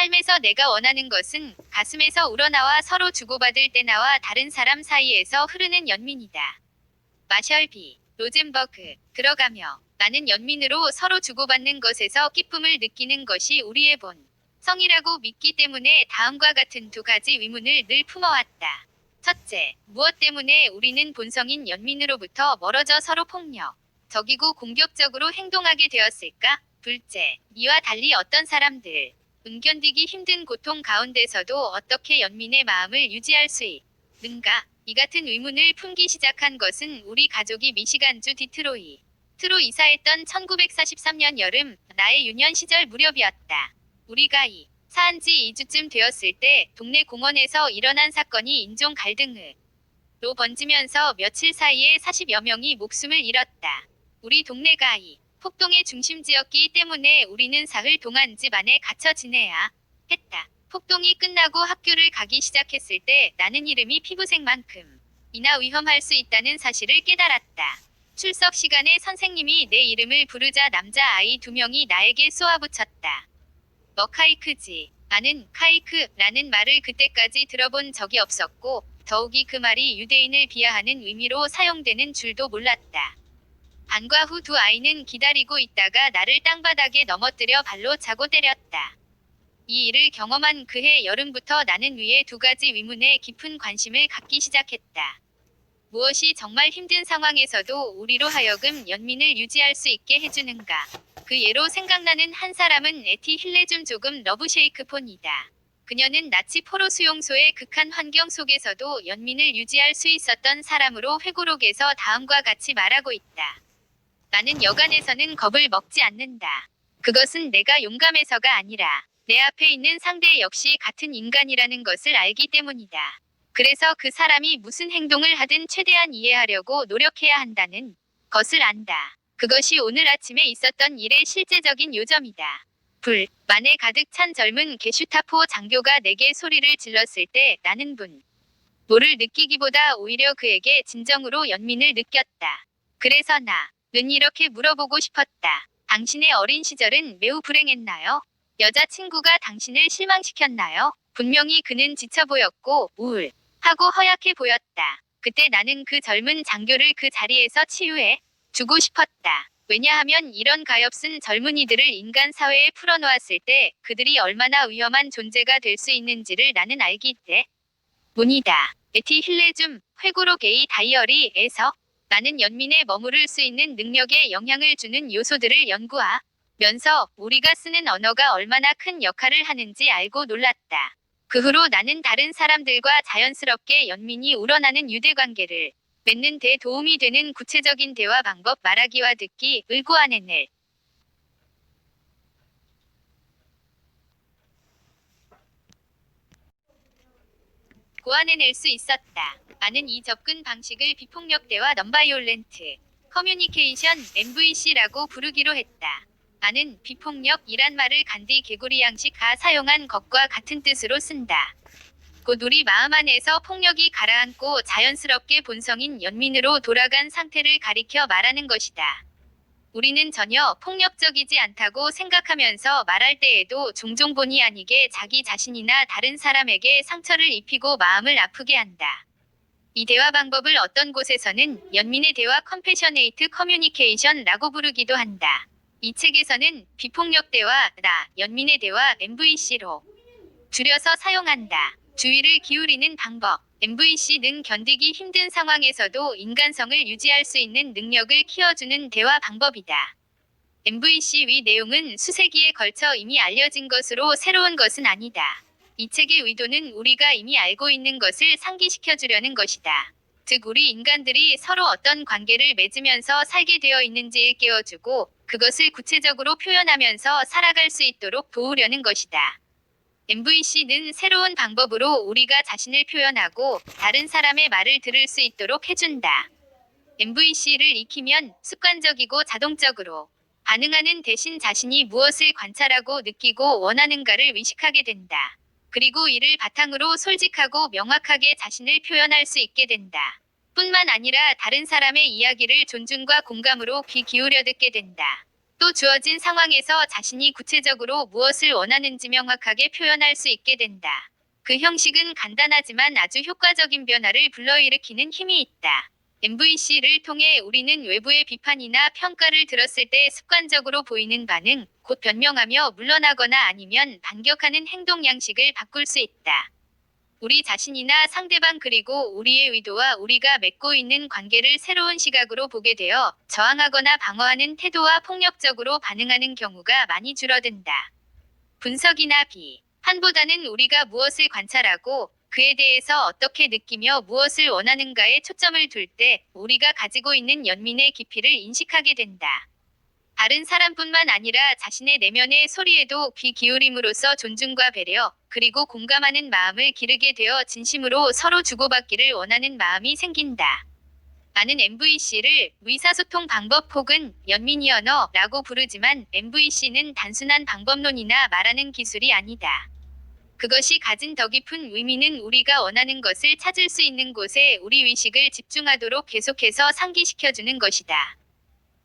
삶에서 내가 원하는 것은 가슴에서 우러나와 서로 주고받을 때 나와 다른 사람 사이에서 흐르는 연민이다. 마셜비, 로젠버그, 들어가며 나는 연민으로 서로 주고받는 것에서 기쁨을 느끼는 것이 우리의 본 성이라고 믿기 때문에 다음과 같은 두 가지 위문을 늘 품어왔다. 첫째, 무엇 때문에 우리는 본성인 연민으로부터 멀어져 서로 폭력, 적이고 공격적으로 행동하게 되었을까? 둘째, 이와 달리 어떤 사람들, 은견디기 힘든 고통 가운데서도 어떻게 연민의 마음을 유지할 수 있는가? 이 같은 의문을 품기 시작한 것은 우리 가족이 미시간주 디트로이, 트로 이사했던 1943년 여름, 나의 유년 시절 무렵이었다. 우리가 이 사한 지 2주쯤 되었을 때 동네 공원에서 일어난 사건이 인종 갈등으로 번지면서 며칠 사이에 40여 명이 목숨을 잃었다. 우리 동네가 이 폭동의 중심지였기 때문에 우리는 사흘 동안 집 안에 갇혀 지내야 했다. 폭동이 끝나고 학교를 가기 시작했을 때 나는 이름이 피부색만큼 이나 위험할 수 있다는 사실을 깨달았다. 출석 시간에 선생님이 내 이름을 부르자 남자 아이 두 명이 나에게 쏘아붙였다. 너 카이크지. 나는 카이크라는 말을 그때까지 들어본 적이 없었고 더욱이 그 말이 유대인을 비하하는 의미로 사용되는 줄도 몰랐다. 반과 후 두 아이는 기다리고 있다가 나를 땅바닥에 넘어뜨려 발로 차고 때렸다. 이 일을 경험한 그해 여름부터 나는 위에 두 가지 위문에 깊은 관심을 갖기 시작했다. 무엇이 정말 힘든 상황에서도 우리로 하여금 연민을 유지할 수 있게 해주는가. 그 예로 생각나는 한 사람은 에티 힐레준 조금 러브쉐이크 폰이다. 그녀는 나치 포로 수용소의 극한 환경 속에서도 연민을 유지할 수 있었던 사람으로 회고록에서 다음과 같이 말하고 있다. 나는 여간에서는 겁을 먹지 않는다. 그것은 내가 용감해서가 아니라 내 앞에 있는 상대 역시 같은 인간이라는 것을 알기 때문이다. 그래서 그 사람이 무슨 행동을 하든 최대한 이해하려고 노력해야 한다는 것을 안다. 그것이 오늘 아침에 있었던 일의 실제적인 요점이다. 불, 만에 가득 찬 젊은 게슈타포 장교가 내게 소리를 질렀을 때 나는 분. 뭐를 느끼기보다 오히려 그에게 진정으로 연민을 느꼈다. 그래서 나 는 이렇게 물어보고 싶었다. 당신의 어린 시절은 매우 불행했나요? 여자친구가 당신을 실망시켰나요? 분명히 그는 지쳐 보였고 우울 하고 허약해 보였다. 그때 나는 그 젊은 장교를 그 자리에서 치유해 주고 싶었다. 왜냐하면 이런 가엾은 젊은이들을 인간 사회에 풀어놓았을 때 그들이 얼마나 위험한 존재가 될 수 있는지를 나는 알기 때문이다. 에티 힐레줌 회고로 게이 다이어리에서 나는 연민에 머무를 수 있는 능력에 영향을 주는 요소들을 연구하면서 우리가 쓰는 언어가 얼마나 큰 역할을 하는지 알고 놀랐다. 그 후로 나는 다른 사람들과 자연스럽게 연민이 우러나는 유대관계를 맺는 데 도움이 되는 구체적인 대화 방법 말하기와 듣기 을 고안해낼 고안해낼 수 있었다. 나는 이 접근 방식을 비폭력 대화 넘바이올렌트 커뮤니케이션 MVC라고 부르기로 했다. 나는 비폭력이란 말을 간디 개구리 양식가 사용한 것과 같은 뜻으로 쓴다. 곧 우리 마음 안에서 폭력이 가라앉고 자연스럽게 본성인 연민으로 돌아간 상태를 가리켜 말하는 것이다. 우리는 전혀 폭력적이지 않다고 생각하면서 말할 때에도 종종 본의 아니게 자기 자신이나 다른 사람에게 상처를 입히고 마음을 아프게 한다. 이 대화 방법을 어떤 곳에서는 연민의 대화 컴패셔네이트 커뮤니케이션라고 부르기도 한다. 이 책에서는 비폭력 대화라 연민의 대화 MVC로 줄여서 사용한다. 주의를 기울이는 방법. MVC는 견디기 힘든 상황에서도 인간성을 유지할 수 있는 능력을 키워주는 대화 방법이다. MVC 위 내용은 수세기에 걸쳐 이미 알려진 것으로 새로운 것은 아니다. 이 책의 의도는 우리가 이미 알고 있는 것을 상기시켜 주려는 것이다. 즉, 우리 인간들이 서로 어떤 관계를 맺으면서 살게 되어 있는지를 깨워주고 그것을 구체적으로 표현하면서 살아갈 수 있도록 도우려는 것이다. MVC는 새로운 방법으로 우리가 자신을 표현하고 다른 사람의 말을 들을 수 있도록 해준다. MVC를 익히면 습관적이고 자동적으로 반응하는 대신 자신이 무엇을 관찰하고 느끼고 원하는가를 의식하게 된다. 그리고 이를 바탕으로 솔직하고 명확하게 자신을 표현할 수 있게 된다. 뿐만 아니라 다른 사람의 이야기를 존중과 공감으로 귀 기울여 듣게 된다. 또 주어진 상황에서 자신이 구체적으로 무엇을 원하는지 명확하게 표현할 수 있게 된다. 그 형식은 간단하지만 아주 효과적인 변화를 불러일으키는 힘이 있다. MVC를 통해 우리는 외부의 비판이나 평가를 들었을 때 습관적으로 보이는 반응, 곧 변명하며 물러나거나 아니면 반격하는 행동 양식을 바꿀 수 있다. 우리 자신이나 상대방 그리고 우리의 의도와 우리가 맺고 있는 관계를 새로운 시각으로 보게 되어 저항하거나 방어하는 태도와 폭력적으로 반응하는 경우가 많이 줄어든다. 분석이나 비판보다는 우리가 무엇을 관찰하고 그에 대해서 어떻게 느끼며 무엇을 원하는가에 초점을 둘 때 우리가 가지고 있는 연민의 깊이를 인식하게 된다. 다른 사람뿐만 아니라 자신의 내면의 소리에도 귀 기울임으로써 존중과 배려, 그리고 공감하는 마음을 기르게 되어 진심으로 서로 주고받기를 원하는 마음이 생긴다. 나는 MVC를 의사소통 방법 혹은 연민이 언어라고 부르지만 MVC는 단순한 방법론이나 말하는 기술이 아니다. 그것이 가진 더 깊은 의미는 우리가 원하는 것을 찾을 수 있는 곳에 우리 의식을 집중하도록 계속해서 상기시켜주는 것이다.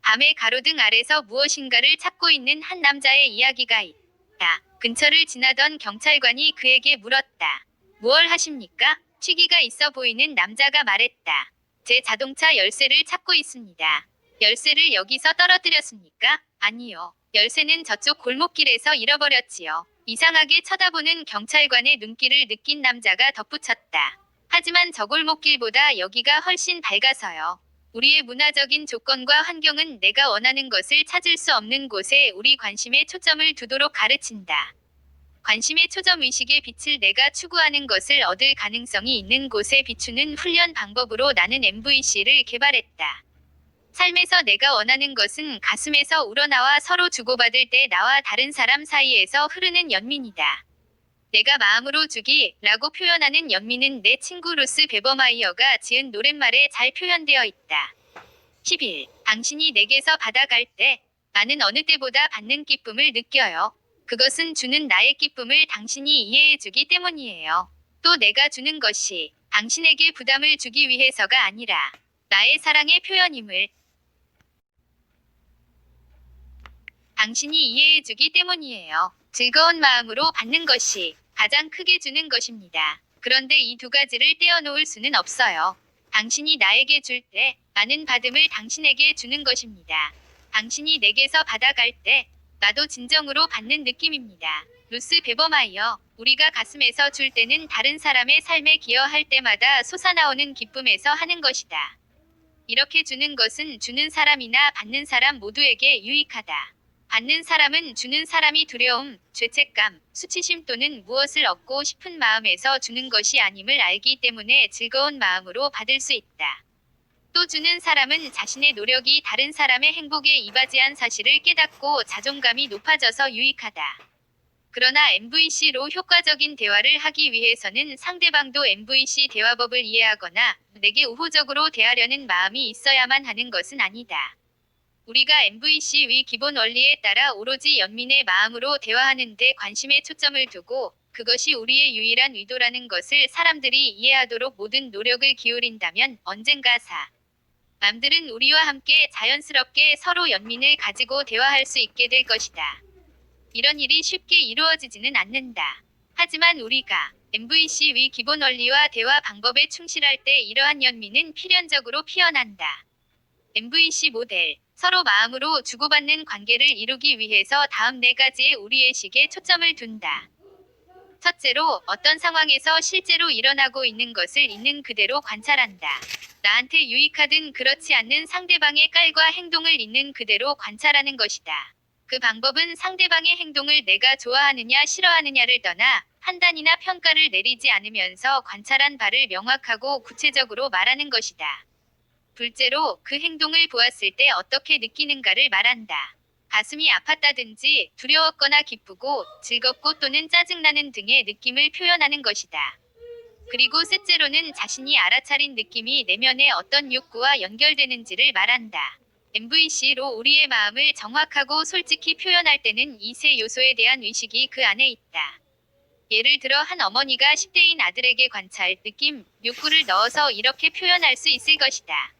밤의 가로등 아래서 무엇인가를 찾고 있는 한 남자의 이야기가 있다. 근처를 지나던 경찰관이 그에게 물었다. 무얼 하십니까? 취기가 있어 보이는 남자가 말했다. 제 자동차 열쇠를 찾고 있습니다. 열쇠를 여기서 떨어뜨렸습니까? 아니요. 열쇠는 저쪽 골목길에서 잃어버렸지요. 이상하게 쳐다보는 경찰관의 눈길을 느낀 남자가 덧붙였다. 하지만 저 골목길보다 여기가 훨씬 밝아서요. 우리의 문화적인 조건과 환경은 내가 원하는 것을 찾을 수 없는 곳에 우리 관심의 초점을 두도록 가르친다. 관심의 초점 의식의 빛을 내가 추구하는 것을 얻을 가능성이 있는 곳에 비추는 훈련 방법으로 나는 MVC를 개발했다. 삶에서 내가 원하는 것은 가슴에서 우러나와 서로 주고받을 때 나와 다른 사람 사이에서 흐르는 연민이다. 내가 마음으로 주기 라고 표현하는 연민은 내 친구 루스 베버마이어가 지은 노랫말에 잘 표현되어 있다. 11. 당신이 내게서 받아갈 때 나는 어느 때보다 받는 기쁨을 느껴요. 그것은 주는 나의 기쁨을 당신이 이해해주기 때문이에요. 또 내가 주는 것이 당신에게 부담을 주기 위해서가 아니라 나의 사랑의 표현임을 당신이 이해해주기 때문이에요. 즐거운 마음으로 받는 것이 가장 크게 주는 것입니다. 그런데 이 두 가지를 떼어놓을 수는 없어요. 당신이 나에게 줄 때, 나는 받음을 당신에게 주는 것입니다. 당신이 내게서 받아갈 때, 나도 진정으로 받는 느낌입니다. 루스 베버마이어, 우리가 가슴에서 줄 때는 다른 사람의 삶에 기여할 때마다 솟아나오는 기쁨에서 하는 것이다. 이렇게 주는 것은 주는 사람이나 받는 사람 모두에게 유익하다. 받는 사람은 주는 사람이 두려움, 죄책감, 수치심 또는 무엇을 얻고 싶은 마음에서 주는 것이 아님을 알기 때문에 즐거운 마음으로 받을 수 있다. 또 주는 사람은 자신의 노력이 다른 사람의 행복에 이바지한 사실을 깨닫고 자존감이 높아져서 유익하다. 그러나 MVC로 효과적인 대화를 하기 위해서는 상대방도 MVC 대화법을 이해하거나 내게 우호적으로 대하려는 마음이 있어야만 하는 것은 아니다. 우리가 MVC 위 기본 원리에 따라 오로지 연민의 마음으로 대화하는 데 관심의 초점을 두고 그것이 우리의 유일한 의도라는 것을 사람들이 이해하도록 모든 노력을 기울인다면 언젠가 사 남들은 우리와 함께 자연스럽게 서로 연민을 가지고 대화할 수 있게 될 것이다. 이런 일이 쉽게 이루어지지는 않는다. 하지만 우리가 MVC 위 기본 원리와 대화 방법에 충실할 때 이러한 연민은 필연적으로 피어난다. MVC 모델 서로 마음으로 주고받는 관계를 이루기 위해서 다음 네 가지의 우리의 식에 초점을 둔다. 첫째로 어떤 상황에서 실제로 일어나고 있는 것을 있는 그대로 관찰한다. 나한테 유익하든 그렇지 않는 상대방의 깔과 행동을 있는 그대로 관찰하는 것이다. 그 방법은 상대방의 행동을 내가 좋아하느냐 싫어하느냐를 떠나 판단이나 평가를 내리지 않으면서 관찰한 바를 명확하고 구체적으로 말하는 것이다. 둘째로 그 행동을 보았을 때 어떻게 느끼는가를 말한다. 가슴이 아팠다든지 두려웠거나 기쁘고 즐겁고 또는 짜증나는 등의 느낌을 표현하는 것이다. 그리고 셋째로는 자신이 알아차린 느낌이 내면의 어떤 욕구와 연결되는지를 말한다. MVC로 우리의 마음을 정확하고 솔직히 표현할 때는 이 세 요소에 대한 의식이 그 안에 있다. 예를 들어 한 어머니가 10대인 아들에게 관찰, 느낌, 욕구를 넣어서 이렇게 표현할 수 있을 것이다.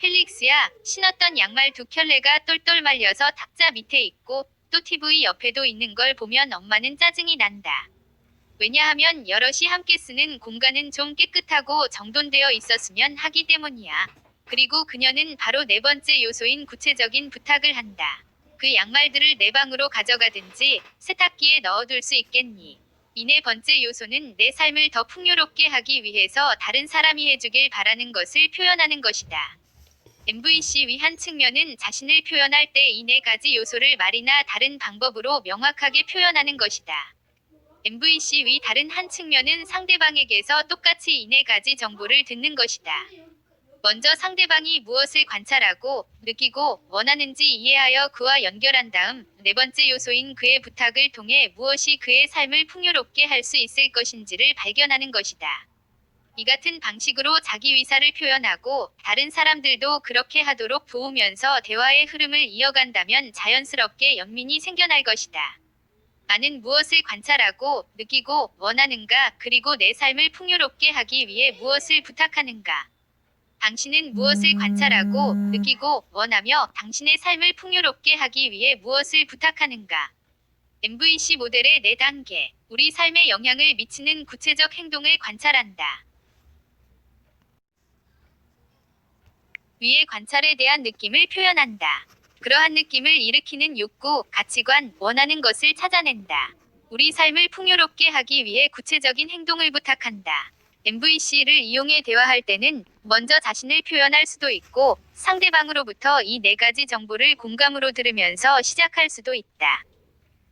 펠릭스야, 신었던 양말 두 켤레가 똘똘 말려서 탁자 밑에 있고 또 TV 옆에도 있는 걸 보면 엄마는 짜증이 난다. 왜냐하면 여럿이 함께 쓰는 공간은 좀 깨끗하고 정돈되어 있었으면 하기 때문이야. 그리고 그녀는 바로 네 번째 요소인 구체적인 부탁을 한다. 그 양말들을 내 방으로 가져가든지 세탁기에 넣어둘 수 있겠니? 이네 번째 요소는 내 삶을 더 풍요롭게 하기 위해서 다른 사람이 해주길 바라는 것을 표현하는 것이다. MVC 위한 측면은 자신을 표현할 때 이 네 가지 요소를 말이나 다른 방법으로 명확하게 표현하는 것이다. MVC 위 다른 한 측면은 상대방에게서 똑같이 이 네 가지 정보를 듣는 것이다. 먼저 상대방이 무엇을 관찰하고 느끼고 원하는지 이해하여 그와 연결한 다음 네 번째 요소인 그의 부탁을 통해 무엇이 그의 삶을 풍요롭게 할 수 있을 것인지를 발견하는 것이다. 이 같은 방식으로 자기 위사를 표현하고 다른 사람들도 그렇게 하도록 도우면서 대화의 흐름을 이어간다면 자연스럽게 연민이 생겨날 것이다. 나는 무엇을 관찰하고 느끼고 원하는가 그리고 내 삶을 풍요롭게 하기 위해 무엇을 부탁하는가. 당신은 무엇을 관찰하고 느끼고 원하며 당신의 삶을 풍요롭게 하기 위해 무엇을 부탁하는가. MVC 모델의 4단계. 우리 삶에 영향을 미치는 구체적 행동을 관찰한다. 위의 관찰에 대한 느낌을 표현한다. 그러한 느낌을 일으키는 욕구, 가치관, 원하는 것을 찾아낸다. 우리 삶을 풍요롭게 하기 위해 구체적인 행동을 부탁한다. MVC를 이용해 대화할 때는 먼저 자신을 표현할 수도 있고 상대방으로부터 이 네 가지 정보를 공감으로 들으면서 시작할 수도 있다.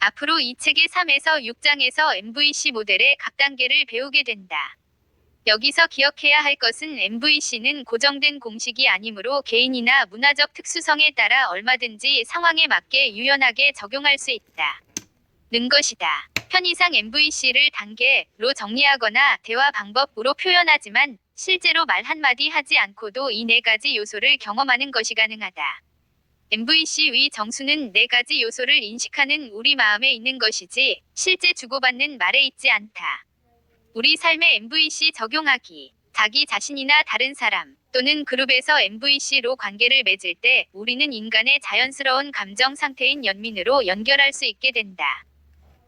앞으로 이 책의 3에서 6장에서 MVC 모델의 각 단계를 배우게 된다. 여기서 기억해야 할 것은 MVC는 고정된 공식이 아니므로 개인이나 문화적 특수성에 따라 얼마든지 상황에 맞게 유연하게 적용할 수 있다. 는 것이다. 편의상 MVC를 단계로 정리하거나 대화 방법으로 표현하지만 실제로 말 한마디 하지 않고도 이 네 가지 요소를 경험하는 것이 가능하다. MVC 위 정수는 네 가지 요소를 인식하는 우리 마음에 있는 것이지 실제 주고받는 말에 있지 않다. 우리 삶에 MVC 적용하기. 자기 자신이나 다른 사람 또는 그룹에서 MVC로 관계를 맺을 때 우리는 인간의 자연스러운 감정 상태인 연민으로 연결할 수 있게 된다.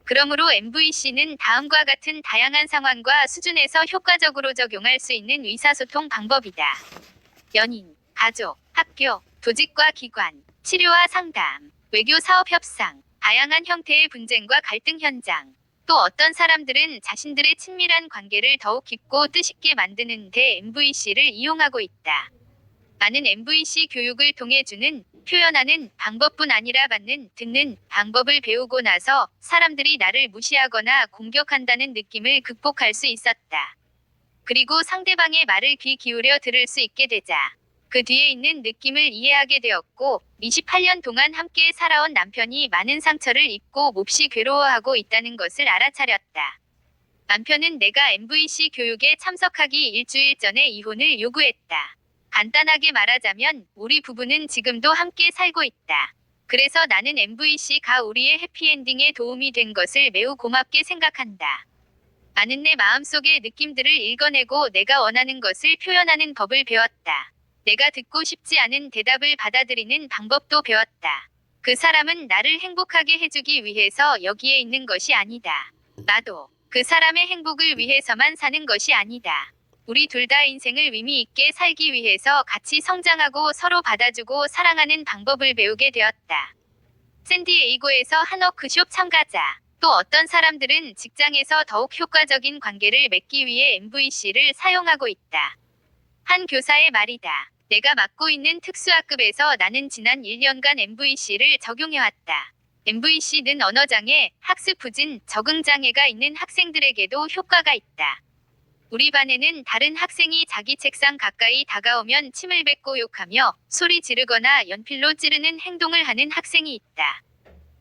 그러므로 MVC는 다음과 같은 다양한 상황과 수준에서 효과적으로 적용할 수 있는 의사소통 방법이다. 연인, 가족, 학교, 조직과 기관, 치료와 상담, 외교 사업 협상, 다양한 형태의 분쟁과 갈등 현장. 또 어떤 사람들은 자신들의 친밀한 관계를 더욱 깊고 뜻있게 만드는 데 MVC를 이용하고 있다. 많은 MVC 교육을 통해 주는 표현하는 방법뿐 아니라 받는 듣는 방법을 배우고 나서 사람들이 나를 무시하거나 공격한다는 느낌을 극복할 수 있었다. 그리고 상대방의 말을 귀 기울여 들을 수 있게 되자 그 뒤에 있는 느낌을 이해하게 되었고 28년 동안 함께 살아온 남편이 많은 상처를 입고 몹시 괴로워하고 있다는 것을 알아차렸다. 남편은 내가 MVC 교육에 참석하기 일주일 전에 이혼을 요구했다. 간단하게 말하자면 우리 부부는 지금도 함께 살고 있다. 그래서 나는 MVC가 우리의 해피엔딩에 도움이 된 것을 매우 고맙게 생각한다. 나는 내 마음속의 느낌들을 읽어내고 내가 원하는 것을 표현하는 법을 배웠다. 내가 듣고 싶지 않은 대답을 받아들이는 방법도 배웠다. 그 사람은 나를 행복하게 해주기 위해서 여기에 있는 것이 아니다. 나도 그 사람의 행복을 위해서만 사는 것이 아니다. 우리 둘 다 인생을 의미 있게 살기 위해서 같이 성장하고 서로 받아주고 사랑하는 방법을 배우게 되었다. 샌디에이고에서 한 워크숍 참가자. 또 어떤 사람들은 직장에서 더욱 효과적인 관계를 맺기 위해 MVC를 사용하고 있다. 한 교사의 말이다. 내가 맡고 있는 특수학급에서 나는 지난 1년간 MVC를 적용해왔다. MVC는 언어장애, 학습 부진, 적응 장애가 있는 학생들에게도 효과가 있다. 우리 반에는 다른 학생이 자기 책상 가까이 다가오면 침을 뱉고 욕하며 소리 지르거나 연필로 찌르는 행동을 하는 학생이 있다.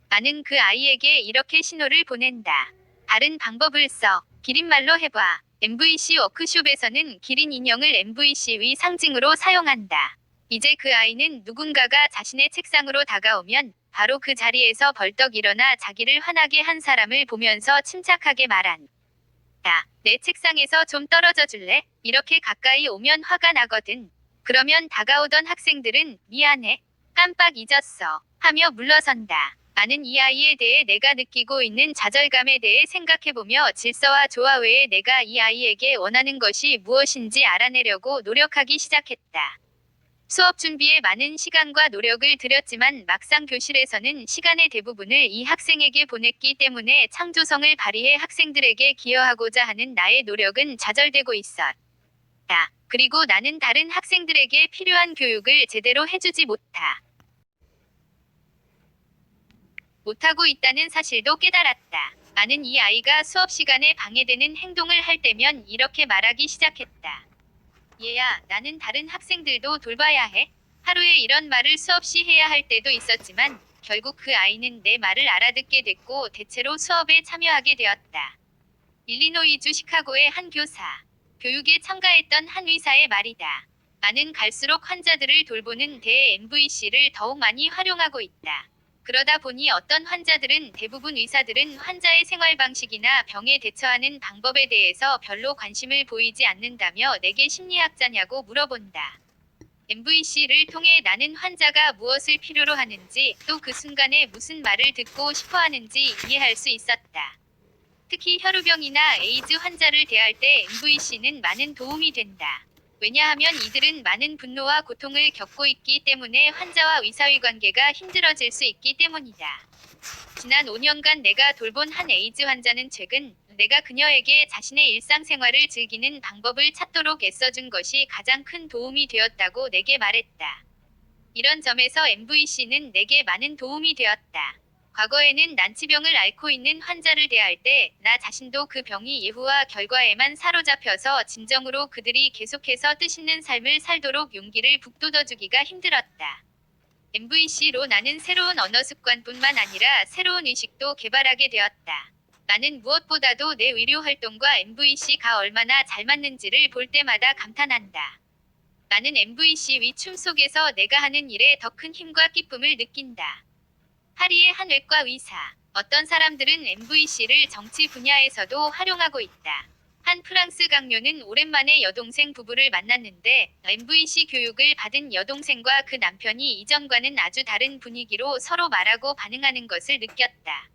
나는 그 아이에게 이렇게 신호를 보낸다. 다른 방법을 써. 기린말로 해봐. MVC 워크숍에서는 기린 인형을 MVC 위 상징으로 사용한다. 이제 그 아이는 누군가가 자신의 책상으로 다가오면 바로 그 자리에서 벌떡 일어나 자기를 화나게 한 사람을 보면서 침착하게 말한. 야, 내 책상에서 좀 떨어져 줄래? 이렇게 가까이 오면 화가 나거든. 그러면 다가오던 학생들은 미안해. 깜빡 잊었어. 하며 물러선다. 나는 이 아이에 대해 내가 느끼고 있는 좌절감에 대해 생각해보며 질서와 조화 외에 내가 이 아이에게 원하는 것이 무엇인지 알아내려고 노력하기 시작했다. 수업 준비에 많은 시간과 노력을 들였지만 막상 교실에서는 시간의 대부분을 이 학생에게 보냈기 때문에 창조성을 발휘해 학생들에게 기여하고자 하는 나의 노력은 좌절되고 있었다. 그리고 나는 다른 학생들에게 필요한 교육을 제대로 해주지 못하. 못하고 있다는 사실도 깨달았다. 나는 이 아이가 수업 시간에 방해되는 행동을 할 때면 이렇게 말하기 시작했다. 얘야, 나는 다른 학생들도 돌봐야 해. 하루에 이런 말을 수없이 해야 할 때도 있었지만 결국 그 아이는 내 말을 알아듣게 됐고 대체로 수업에 참여하게 되었다. 일리노이주 시카고의 한 교사. 교육에 참가했던 한 의사의 말이다. 나는 갈수록 환자들을 돌보는 대 MVC를 더욱 많이 활용하고 있다. 그러다 보니 어떤 환자들은 대부분 의사들은 환자의 생활 방식이나 병에 대처하는 방법에 대해서 별로 관심을 보이지 않는다며 내게 심리학자냐고 물어본다. MVC를 통해 나는 환자가 무엇을 필요로 하는지 또 그 순간에 무슨 말을 듣고 싶어 하는지 이해할 수 있었다. 특히 혈우병이나 에이즈 환자를 대할 때 MVC는 많은 도움이 된다. 왜냐하면 이들은 많은 분노와 고통을 겪고 있기 때문에 환자와 의사의 관계가 힘들어질 수 있기 때문이다. 지난 5년간 내가 돌본 한 에이즈 환자는 최근 내가 그녀에게 자신의 일상생활을 즐기는 방법을 찾도록 애써준 것이 가장 큰 도움이 되었다고 내게 말했다. 이런 점에서 MVC는 내게 많은 도움이 되었다. 과거에는 난치병을 앓고 있는 환자를 대할 때 나 자신도 그 병이 예후와 결과에만 사로잡혀서 진정으로 그들이 계속해서 뜻있는 삶을 살도록 용기를 북돋워주기가 힘들었다. MVC로 나는 새로운 언어 습관뿐만 아니라 새로운 의식도 개발하게 되었다. 나는 무엇보다도 내 의료 활동과 MVC가 얼마나 잘 맞는지를 볼 때마다 감탄한다. 나는 MVC 위춤 속에서 내가 하는 일에 더 큰 힘과 기쁨을 느낀다. 파리의 한 외과 의사. 어떤 사람들은 MVC를 정치 분야에서도 활용하고 있다. 한 프랑스 강요는 오랜만에 여동생 부부를 만났는데 MVC 교육을 받은 여동생과 그 남편이 이전과는 아주 다른 분위기로 서로 말하고 반응하는 것을 느꼈다.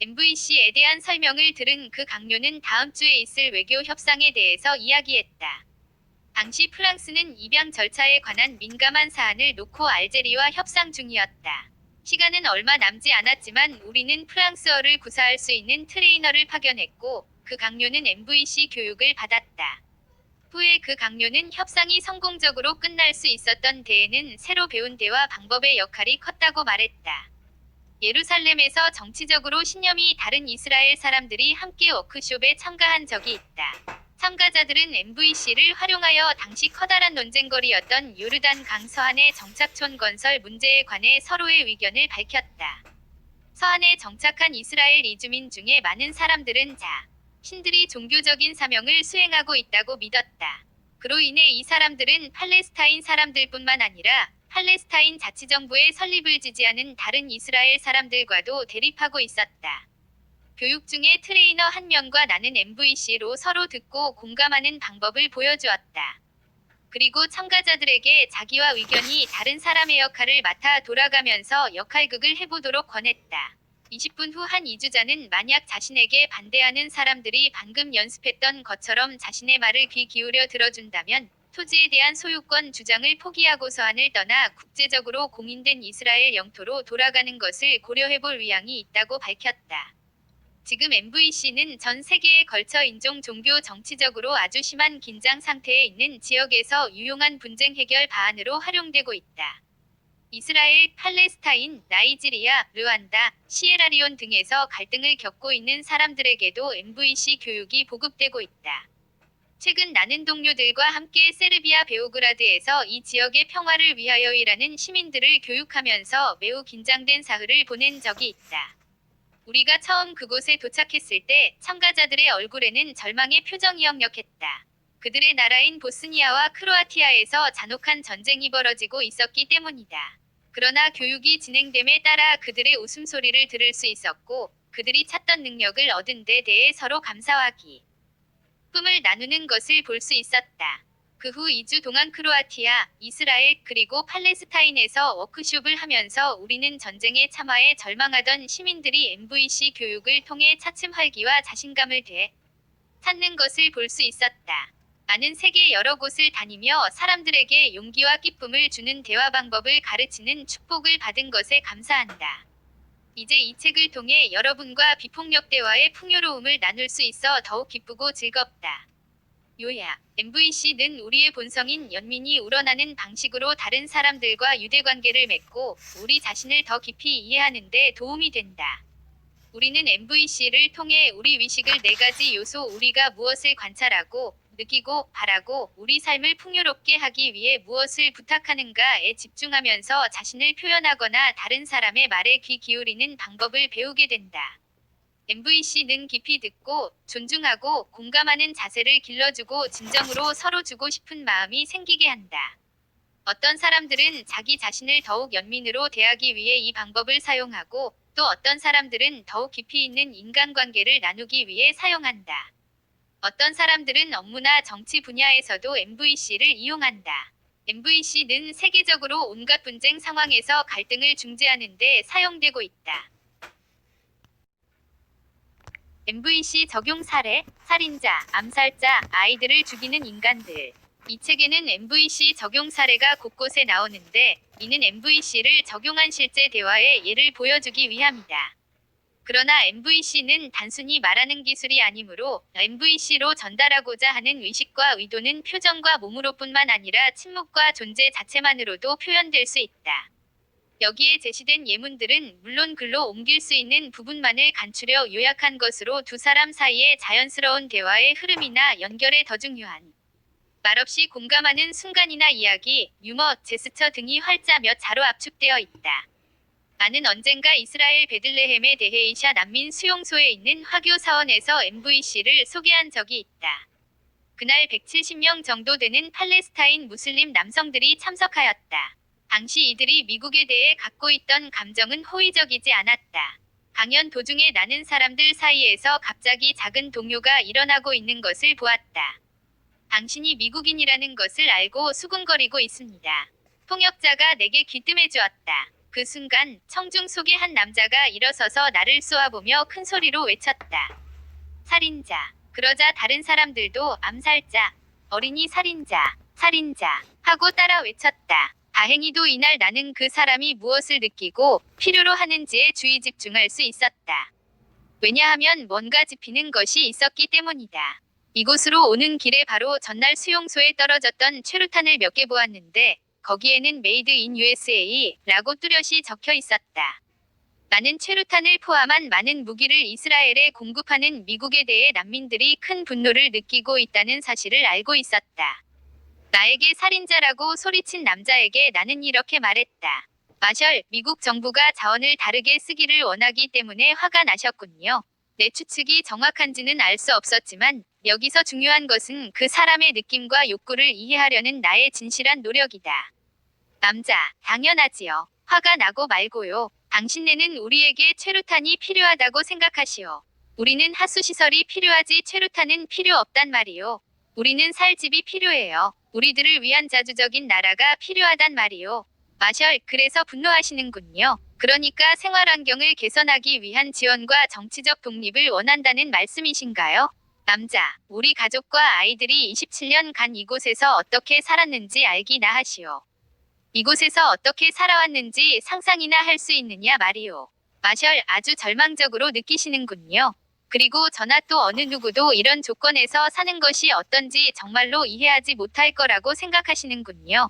MVC에 대한 설명을 들은 그 강요는 다음 주에 있을 외교 협상에 대해서 이야기했다. 당시 프랑스는 입양 절차에 관한 민감한 사안을 놓고 알제리와 협상 중이었다. 시간은 얼마 남지 않았지만 우리는 프랑스어를 구사할 수 있는 트레이너를 파견했고 그 강요는 MVC 교육을 받았다. 후에 그 강요는 협상이 성공적으로 끝날 수 있었던 데에는 새로 배운 대화 방법의 역할이 컸다고 말했다. 예루살렘에서 정치적으로 신념이 다른 이스라엘 사람들이 함께 워크숍에 참가한 적이 있다. 참가자들은 MVC를 활용하여 당시 커다란 논쟁거리였던 요르단 강 서안의 정착촌 건설 문제에 관해 서로의 의견을 밝혔다. 서안에 정착한 이스라엘 이주민 중에 많은 사람들은 자, 신들이 종교적인 사명을 수행하고 있다고 믿었다. 그로 인해 이 사람들은 팔레스타인 사람들뿐만 아니라 팔레스타인 자치정부의 설립을 지지하는 다른 이스라엘 사람들과도 대립하고 있었다. 교육 중에 트레이너 한 명과 나는 MVC로 서로 듣고 공감하는 방법을 보여주었다. 그리고 참가자들에게 자기와 의견이 다른 사람의 역할을 맡아 돌아가면서 역할극을 해보도록 권했다. 20분 후한 이주자는 만약 자신에게 반대하는 사람들이 방금 연습했던 것처럼 자신의 말을 귀 기울여 들어준다면 토지에 대한 소유권 주장을 포기하고 서한을 떠나 국제적으로 공인된 이스라엘 영토로 돌아가는 것을 고려해볼 의향이 있다고 밝혔다. 지금 MVC는 전 세계에 걸쳐 인종, 종교, 정치적으로 아주 심한 긴장 상태에 있는 지역에서 유용한 분쟁 해결 바안으로 활용되고 있다. 이스라엘, 팔레스타인, 나이지리아, 르완다, 시에라리온 등에서 갈등을 겪고 있는 사람들에게도 MVC 교육이 보급되고 있다. 최근 나는 동료들과 함께 세르비아 베오그라드에서 이 지역의 평화를 위하여 일하는 시민들을 교육하면서 매우 긴장된 사흘을 보낸 적이 있다. 우리가 처음 그곳에 도착했을 때 참가자들의 얼굴에는 절망의 표정이 역력했다. 그들의 나라인 보스니아와 크로아티아에서 잔혹한 전쟁이 벌어지고 있었기 때문이다. 그러나 교육이 진행됨에 따라 그들의 웃음소리를 들을 수 있었고 그들이 찾던 능력을 얻은 데 대해 서로 감사하기. 꿈을 나누는 것을 볼 수 있었다. 그 후 2주 동안 크로아티아, 이스라엘, 그리고 팔레스타인에서 워크숍을 하면서 우리는 전쟁에 참화해 절망하던 시민들이 MVC 교육을 통해 차츰 활기와 자신감을 되 찾는 것을 볼 수 있었다. 나는 세계 여러 곳을 다니며 사람들에게 용기와 기쁨을 주는 대화 방법을 가르치는 축복을 받은 것에 감사한다. 이제 이 책을 통해 여러분과 비폭력 대화의 풍요로움을 나눌 수 있어 더욱 기쁘고 즐겁다. 요약. MVC는 우리의 본성인 연민이 우러나는 방식으로 다른 사람들과 유대관계를 맺고 우리 자신을 더 깊이 이해하는 데 도움이 된다. 우리는 MVC를 통해 우리 위식을 네 가지 요소 우리가 무엇을 관찰하고 느끼고 바라고 우리 삶을 풍요롭게 하기 위해 무엇을 부탁하는가에 집중하면서 자신을 표현하거나 다른 사람의 말에 귀 기울이는 방법을 배우게 된다. MVC는 깊이 듣고 존중하고 공감하는 자세를 길러주고 진정으로 서로 주고 싶은 마음이 생기게 한다. 어떤 사람들은 자기 자신을 더욱 연민으로 대하기 위해 이 방법을 사용하고 또 어떤 사람들은 더욱 깊이 있는 인간관계를 나누기 위해 사용한다. 어떤 사람들은 업무나 정치 분야에서도 MVC를 이용한다. MVC는 세계적으로 온갖 분쟁 상황에서 갈등을 중재하는 데 사용되고 있다. MVC 적용 사례, 살인자, 암살자, 아이들을 죽이는 인간들. 이 책에는 MVC 적용 사례가 곳곳에 나오는데 이는 MVC를 적용한 실제 대화의 예를 보여주기 위함이다. 그러나 MVC는 단순히 말하는 기술이 아니므로 MVC로 전달하고자 하는 의식과 의도는 표정과 몸으로뿐만 아니라 침묵과 존재 자체만으로도 표현될 수 있다. 여기에 제시된 예문들은 물론 글로 옮길 수 있는 부분만을 간추려 요약한 것으로 두 사람 사이의 자연스러운 대화의 흐름이나 연결에 더 중요한 말없이 공감하는 순간이나 이야기, 유머, 제스처 등이 활자 몇 자로 압축되어 있다. 나는 언젠가 이스라엘 베들레헴의 데헤이샤 난민 수용소에 있는 화교 사원에서 MVC를 소개한 적이 있다. 그날 170명 정도 되는 팔레스타인 무슬림 남성들이 참석하였다. 당시 이들이 미국에 대해 갖고 있던 감정은 호의적이지 않았다. 강연 도중에 나는 사람들 사이에서 갑자기 작은 동요가 일어나고 있는 것을 보았다. 당신이 미국인이라는 것을 알고 수군거리고 있습니다. 통역자가 내게 귀뜸해 주었다. 그 순간 청중 속의 한 남자가 일어서서 나를 쏘아보며 큰 소리로 외쳤다. 살인자. 그러자 다른 사람들도 암살자, 어린이 살인자, 살인자 하고 따라 외쳤다. 다행히도 이날 나는 그 사람이 무엇을 느끼고 필요로 하는지에 주의 집중할 수 있었다. 왜냐하면 뭔가 짚히는 것이 있었기 때문이다. 이곳으로 오는 길에 바로 전날 수용소에 떨어졌던 최루탄을 몇 개 보았는데 거기에는 메이드 인 USA라고 뚜렷이 적혀 있었다. 나는 최루탄을 포함한 많은 무기를 이스라엘에 공급하는 미국에 대해 난민들이 큰 분노를 느끼고 있다는 사실을 알고 있었다. 나에게 살인자라고 소리친 남자에게 나는 이렇게 말했다. 마셜, 미국 정부가 자원을 다르게 쓰기를 원하기 때문에 화가 나셨군요. 내 추측이 정확한지는 알 수 없었지만 여기서 중요한 것은 그 사람의 느낌과 욕구를 이해하려는 나의 진실한 노력이다. 남자, 당연하지요. 화가 나고 말고요. 당신네는 우리에게 최루탄이 필요하다고 생각하시오. 우리는 하수시설이 필요하지 최루탄은 필요 없단 말이요. 우리는 살 집이 필요해요. 우리들을 위한 자주적인 나라가 필요하단 말이요. 마셜, 그래서 분노하시는군요. 그러니까 생활 환경을 개선하기 위한 지원과 정치적 독립을 원한다는 말씀이신가요? 남자, 우리 가족과 아이들이 27년간 이곳에서 어떻게 살았는지 알기나 하시오. 이곳에서 어떻게 살아왔는지 상상이나 할 수 있느냐 말이오. 마셜, 아주 절망적으로 느끼시는군요. 그리고 저나 또 어느 누구도 이런 조건에서 사는 것이 어떤지 정말로 이해하지 못할 거라고 생각하시는군요.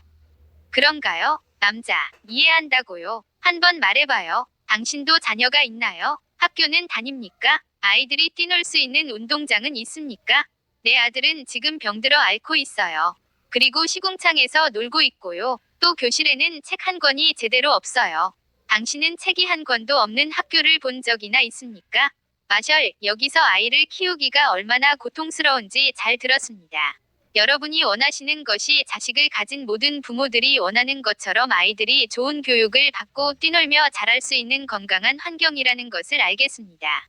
그런가요? 남자, 이해한다고요. 한번 말해봐요. 당신도 자녀가 있나요? 학교는 다닙니까? 아이들이 뛰놀 수 있는 운동장은 있습니까? 내 아들은 지금 병들어 앓고 있어요. 그리고 시궁창에서 놀고 있고요. 또 교실에는 책 한 권이 제대로 없어요. 당신은 책이 한 권도 없는 학교를 본 적이나 있습니까? 마셜, 여기서 아이를 키우기가 얼마나 고통스러운지 잘 들었습니다. 여러분이 원하시는 것이 자식을 가진 모든 부모들이 원하는 것처럼 아이들이 좋은 교육을 받고 뛰놀며 자랄 수 있는 건강한 환경이라는 것을 알겠습니다.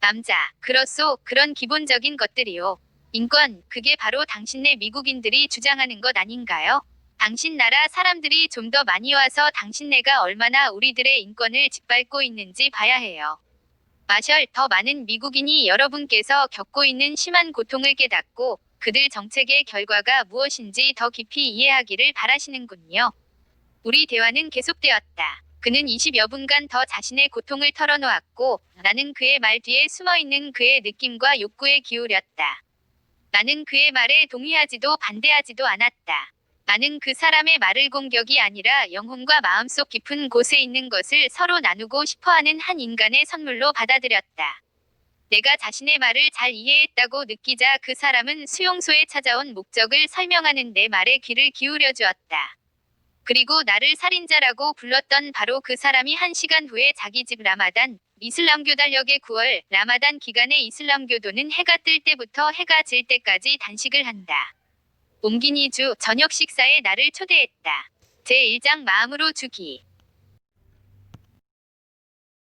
남자, 그렇소, 그런 기본적인 것들이요. 인권, 그게 바로 당신네 미국인들이 주장하는 것 아닌가요? 당신 나라 사람들이 좀 더 많이 와서 당신네가 얼마나 우리들의 인권을 짓밟고 있는지 봐야 해요. 마셜, 더 많은 미국인이 여러분께서 겪고 있는 심한 고통을 깨닫고 그들 정책의 결과가 무엇인지 더 깊이 이해하기를 바라시는군요. 우리 대화는 계속되었다. 그는 20여 분간 더 자신의 고통을 털어놓았고 나는 그의 말 뒤에 숨어 있는 그의 느낌과 욕구에 기울였다. 나는 그의 말에 동의하지도 반대하지도 않았다. 나는 그 사람의 말을 공격이 아니라 영혼과 마음속 깊은 곳에 있는 것을 서로 나누고 싶어하는 한 인간의 선물로 받아들였다. 내가 자신의 말을 잘 이해했다고 느끼자 그 사람은 수용소에 찾아온 목적을 설명하는 내 말에 귀를 기울여 주었다. 그리고 나를 살인자라고 불렀던 바로 그 사람이 한 시간 후에 자기 집 라마단, 이슬람교 달력의 9월 라마단 기간에 이슬람교도는 해가 뜰 때부터 해가 질 때까지 단식을 한다. 옮긴 2주 저녁 식사에 나를 초대했다. 제1장 마음으로 주기.